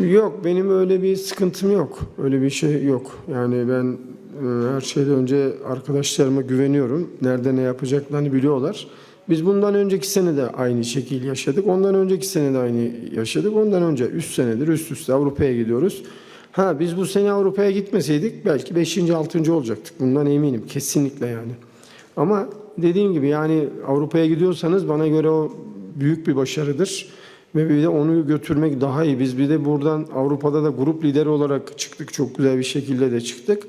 Yok benim öyle bir sıkıntım yok. Öyle bir şey yok. Yani ben e, her şeyden önce arkadaşlarıma güveniyorum. Nerede ne yapacaklarını biliyorlar. Biz bundan önceki sene de aynı şekil yaşadık. Ondan önceki sene de aynı yaşadık. Ondan önce 3 senedir üst üste Avrupa'ya gidiyoruz. Ha biz bu sene Avrupa'ya gitmeseydik belki 5. 6. olacaktık. Bundan eminim kesinlikle yani. Ama dediğim gibi yani Avrupa'ya gidiyorsanız bana göre o büyük bir başarıdır. Ve bir de onu götürmek daha iyi. Biz bir de buradan Avrupa'da da grup lideri olarak çıktık. Çok güzel bir şekilde de çıktık.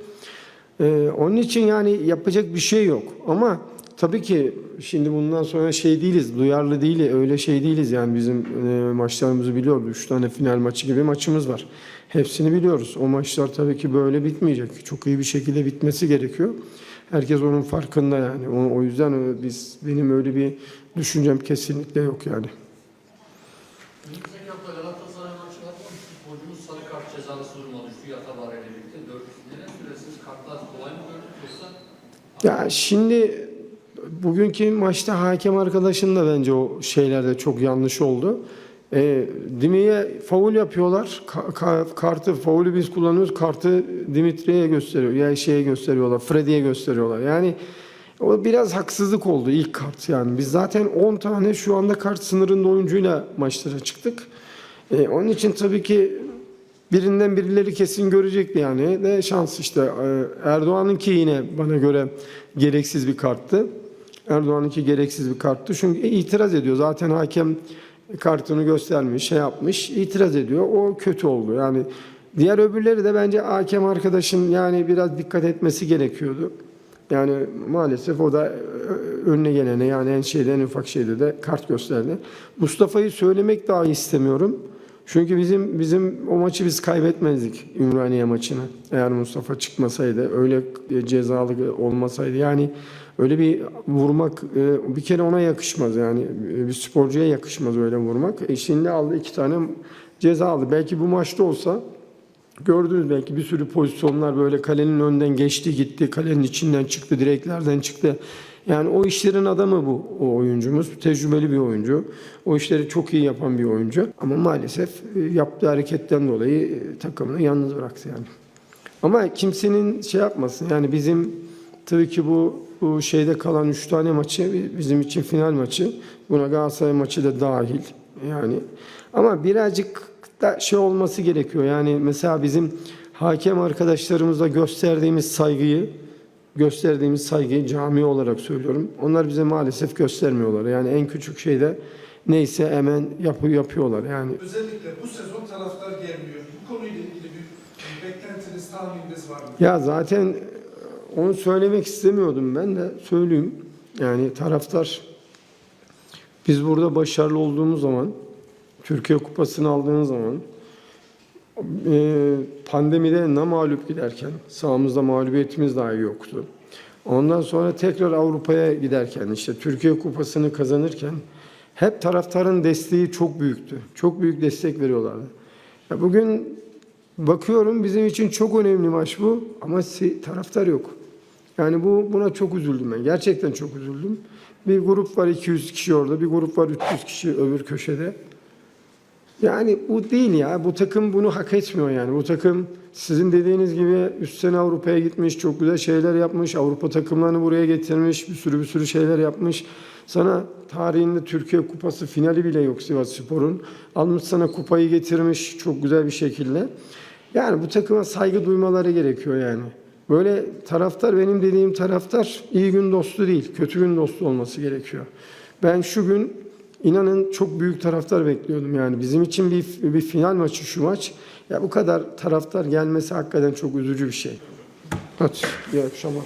Ee, onun için yani yapacak bir şey yok. Ama tabii ki şimdi bundan sonra şey değiliz, duyarlı değil, öyle şey değiliz. Yani bizim e, maçlarımızı biliyoruz. Üç tane final maçı gibi maçımız var. Hepsini biliyoruz. O maçlar tabii ki böyle bitmeyecek. Çok iyi bir şekilde bitmesi gerekiyor. Herkes onun farkında yani. O, o yüzden e, biz benim öyle bir düşüncem kesinlikle yok yani. Önümüzdeki hafta Galatasaray maçı. Üç futbolcumuz sarı kart cezası duruma düştü Yatabare ile birlikte. Dört Neler süresiniz? Kartlar kolay mı gördük yoksa? Ya şimdi bugünkü maçta hakem arkadaşın da bence o şeylerde çok yanlış oldu. E, Dimi'ye faul yapıyorlar. Ka- ka- kartı faulü biz kullanıyoruz. Kartı Dimitri'ye gösteriyor. Yani şeye gösteriyorlar. Freddy'ye gösteriyorlar. Yani o biraz haksızlık oldu ilk kart yani. Biz zaten 10 tane şu anda kart sınırında oyuncuyla maçlara çıktık. E, onun için tabii ki birinden birileri kesin görecekti yani. De şans işte. Ee, Erdoğan'ınki yine bana göre gereksiz bir karttı. Erdoğan'ınki gereksiz bir karttı. Çünkü itiraz ediyor. Zaten hakem kartını göstermiş, şey yapmış, itiraz ediyor. O kötü oldu. Yani diğer öbürleri de bence hakem arkadaşın yani biraz dikkat etmesi gerekiyordu. Yani maalesef o da ö- önüne gelene yani en şeyde en ufak şeyde de kart gösterdi. Mustafa'yı söylemek dahi istemiyorum. Çünkü bizim bizim o maçı biz kaybetmezdik Ümraniye maçını. Eğer Mustafa çıkmasaydı, öyle cezalı olmasaydı. Yani öyle bir vurmak e, bir kere ona yakışmaz yani. Bir sporcuya yakışmaz öyle vurmak. E şimdi aldı iki tane ceza aldı. Belki bu maçta olsa Gördünüz belki bir sürü pozisyonlar böyle kalenin önden geçti gitti, kalenin içinden çıktı, direklerden çıktı. Yani o işlerin adamı bu o oyuncumuz. Tecrübeli bir oyuncu. O işleri çok iyi yapan bir oyuncu. Ama maalesef e, yaptığı hareketten dolayı e, takımını yalnız bıraktı yani. Ama kimsenin şey yapmasın yani bizim tabii ki bu, bu şeyde kalan üç tane maçı bizim için final maçı. Buna Galatasaray maçı da dahil yani. Ama birazcık da şey olması gerekiyor. Yani mesela bizim hakem arkadaşlarımızla gösterdiğimiz saygıyı gösterdiğimiz saygıyı cami olarak söylüyorum. Onlar bize maalesef göstermiyorlar. Yani en küçük şeyde neyse hemen yapı yapıyorlar. Yani Özellikle bu sezon taraftar gelmiyor. Bu konuyla ilgili bir beklentiniz, tahmininiz var mı? Ya zaten onu söylemek istemiyordum ben de söyleyeyim. Yani taraftar biz burada başarılı olduğumuz zaman Türkiye Kupası'nı aldığımız zaman e, pandemide ne mağlup giderken sahamızda mağlubiyetimiz dahi yoktu. Ondan sonra tekrar Avrupa'ya giderken işte Türkiye Kupası'nı kazanırken hep taraftarın desteği çok büyüktü. Çok büyük destek veriyorlardı. Ya bugün bakıyorum bizim için çok önemli maç bu ama taraftar yok. Yani bu buna çok üzüldüm ben. Gerçekten çok üzüldüm. Bir grup var 200 kişi orada, bir grup var 300 kişi öbür köşede. Yani bu değil ya. Bu takım bunu hak etmiyor yani. Bu takım sizin dediğiniz gibi üst sene Avrupa'ya gitmiş, çok güzel şeyler yapmış. Avrupa takımlarını buraya getirmiş, bir sürü bir sürü şeyler yapmış. Sana tarihinde Türkiye Kupası finali bile yok Sivas Spor'un. Almış sana kupayı getirmiş çok güzel bir şekilde. Yani bu takıma saygı duymaları gerekiyor yani. Böyle taraftar benim dediğim taraftar iyi gün dostu değil, kötü gün dostu olması gerekiyor. Ben şu gün İnanın çok büyük taraftar bekliyordum yani. Bizim için bir, bir final maçı şu maç. Ya bu kadar taraftar gelmesi hakikaten çok üzücü bir şey. Hadi iyi akşamlar.